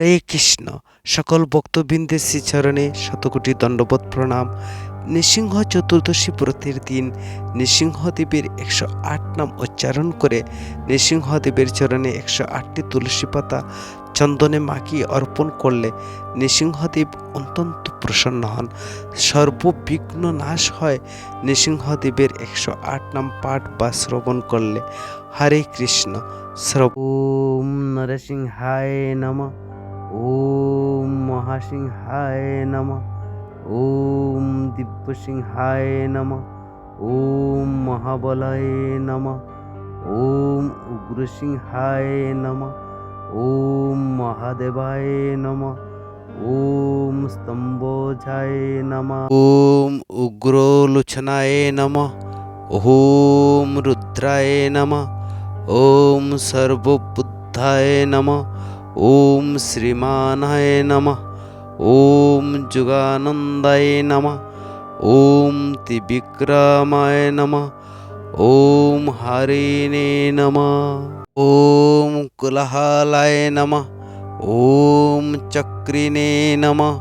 হরে কৃষ্ণ, সকল ভক্তবৃন্দের শ্রীচরণে শতকোটি দণ্ডবোধ প্রণাম। নৃসিংহ চতুর্দশী ব্রতের দিন নৃসিংহদেবের একশো আট নাম উচ্চারণ করে নৃসিংহদেবের চরণে একশো আটটি তুলসী পাতা চন্দনে মাখিয়ে অর্পণ করলে নৃসিংহদেব অত্যন্ত প্রসন্ন হন। সর্ববিঘ্ন নাশ হয় নৃসিংহদেবের একশো আট নাম পাঠ বা শ্রবণ করলে। হরে কৃষ্ণ শ্রব নরসিংহায় নমঃ। ॐ महासिंहाय नमः। ॐ दिव्यसिंहाय नमः। ॐ महाबलाय नमः। ॐ उग्रसिंहाय नमः। ॐ महादेवाय नमः। ॐ स्तम्भोजाय नमः। ॐ उग्रोलुचनाय नमः। ॐ रुद्राय नमः। ॐ सर्वबुद्धाय नमः। ॐ श्रीमानाय नमः। ॐ जुगानन्दाय नमः। ॐ त्रिविक्रमाय नमः। ॐ हरिणे नमः। ॐ कुलहालाय नमः। ॐ चक्रिणे नमः।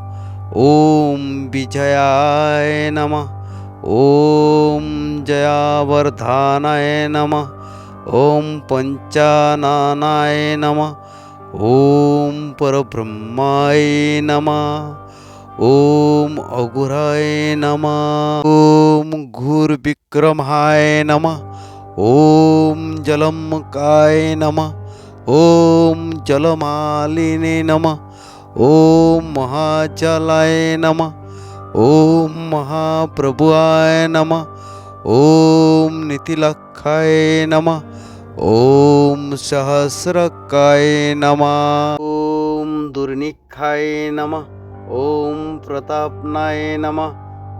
ॐ विजयाय नमः। ॐ जयावर्धानाय नमः। ॐ पञ्चनाय नमः। ॐ परब्रह्माय नमः। ॐ अघुराय नमः। ॐ घुर्विक्रमाय नमः। ॐ जलमकाय नमः। ॐ जलमालिने नमः। ॐ महाचलाय नम। ॐ महाप्रभुआय नम। ॐ नितिलक्षाय नमः। ॐ सहस्रकाय नमः। ओम दुर्निखाय नमः। ओम प्रतापनाय नमः।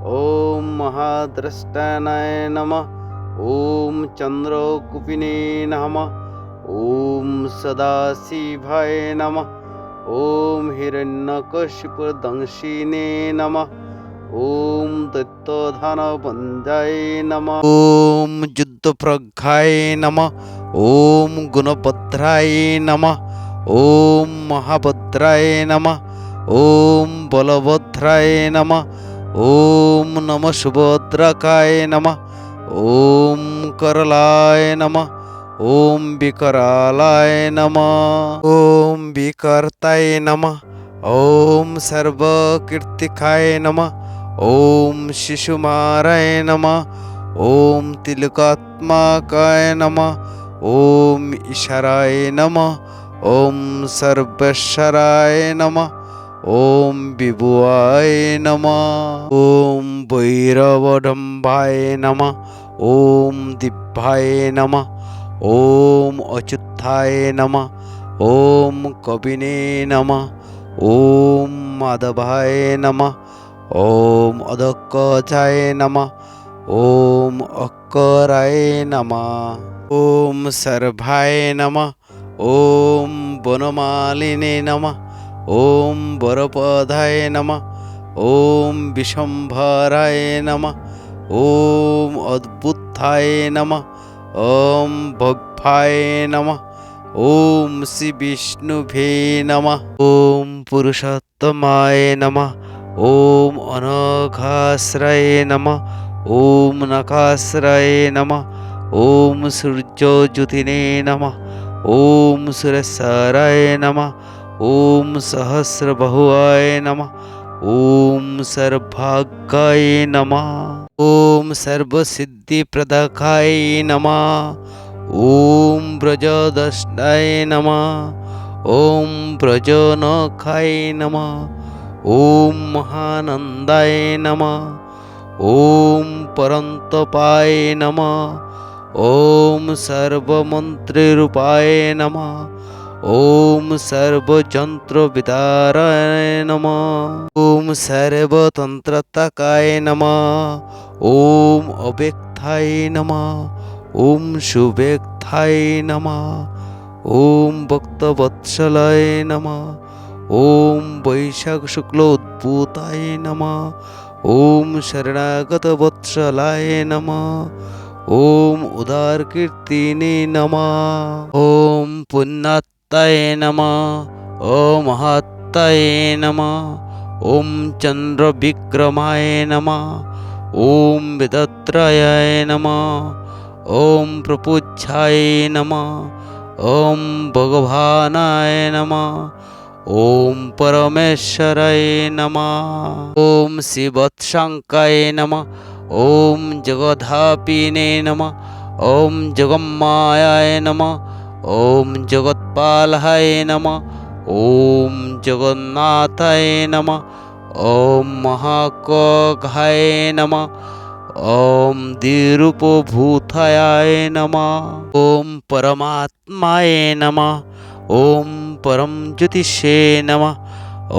ओम महाद्रष्टानाय नमः। ओम चन्द्रकुपिने नमः। ओम सदाशिवाय नमः। ओम हिरण्यकशिपुदंशिने नमः। ओम दत्तधनबन्धाय नमः। ओम बुद्धप्रज्ञाय नम। ओं गुणभद्राय नम। ओं महाभद्राय नम। ओं बलभद्राय नम। ॐ नम सुभद्रकाय नम। ॐ करलाय नमः। ॐ विकरालाय नमः। ॐ विकर्ताय नम। ॐ सर्वकीर्तिकाय नम। ॐ शिशुमाराय नमः। ওম তিলকাত্মাকায় নমঃ। ওম ঈশারায় নমঃ। ওম সর্বেশ্বরায় নমঃ। ওম বিভুয়ায় নমঃ। ওম ভৈরবডম্বায় নমঃ। ওম দিব্যায় নমঃ। ওম অচ্যুত্থায় নমঃ। ওম কবিনে নমঃ। ওম মাধবায় নমঃ। ওম অদক্কচায় নমঃ। ওম অক্করায় নমঃ ওম সর্ভায় নমঃ ওম বনমালিনে নমঃ ওম বরপদায় নমঃ ওম বিশম্ভরায় নমঃ ওম অদ্ভুতায় নমঃ ওম ভব্যায় নমঃ ওম শ্রী বিষ্ণুভে নমঃ ওম পুরুষোত্তমায় নমঃ ওম অনঘাশ্রয়ে নমঃ ॐ नकास्रये नमः। ॐ सूर्योज्युतिने नमः। ॐ सुरसराय नमः। ॐ सहस्रबहुवाय नमः। ॐ सर्भाग्याय नमः। ॐ सर्वसिप्रदखाय नमः। ॐ वजदष्टाय नमः। ॐ व्रजनखाय नमः। ॐ महानन्दाय नमः। পরন্তপায় নমঃ ওম সর্বমন্ত্ররূপায় নমঃ ওম সর্বযন্ত্রবিদারায় নমঃ ওম সর্বতন্ত্রতাকায় নমঃ ওম অব্যক্তায় নমঃ ওম সুব্যক্তায় নমঃ ওম ভক্তবৎসলায় নমঃ ওম বৈশাখ শুক্ল উদ্ভূতায় নমঃ ওম শরণাগত বৎসলায় নম। ওম উদার কীর্তিনে নম। ওম পুণ্যাত্তায় নম। ও মহাত্তায় নম। ওম চন্দ্র বিক্রমায় নম। ওম বেদত্রয়ায় নম। ওম প্রপুচ্ছায় নম। ওম ভগবানায় নমঃ। ॐ परमेश्वराय नमः ॐ शिवत्सङ्काय नमः ॐ जगधापिने नमः ॐ जगम्मायाय नमः ॐ जगत्पालाय नमः ॐ जगन्नाथाय नमः ॐ महाकोघाय नमः ॐ द्विरूपभूताय नमः ॐ परमात्माय नमः ॐ परं ज्योतिषे नमः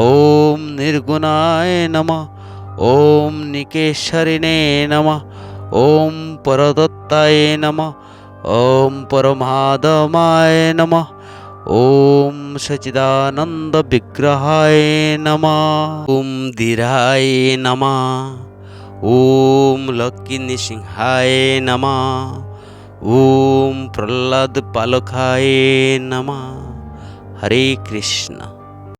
ॐ निर्गुणाय नमः ॐ निकेशरिणे नमः ॐ परदत्ताय नमः ॐ परमादमाय नमः ॐ सच्चिदानन्दविग्रहाय नमः ॐ धीराय नमः ॐ लक्कीनृसिंहाय नमः ॐ प्रह्लादपालकाय नमः হরে কৃষ্ণ।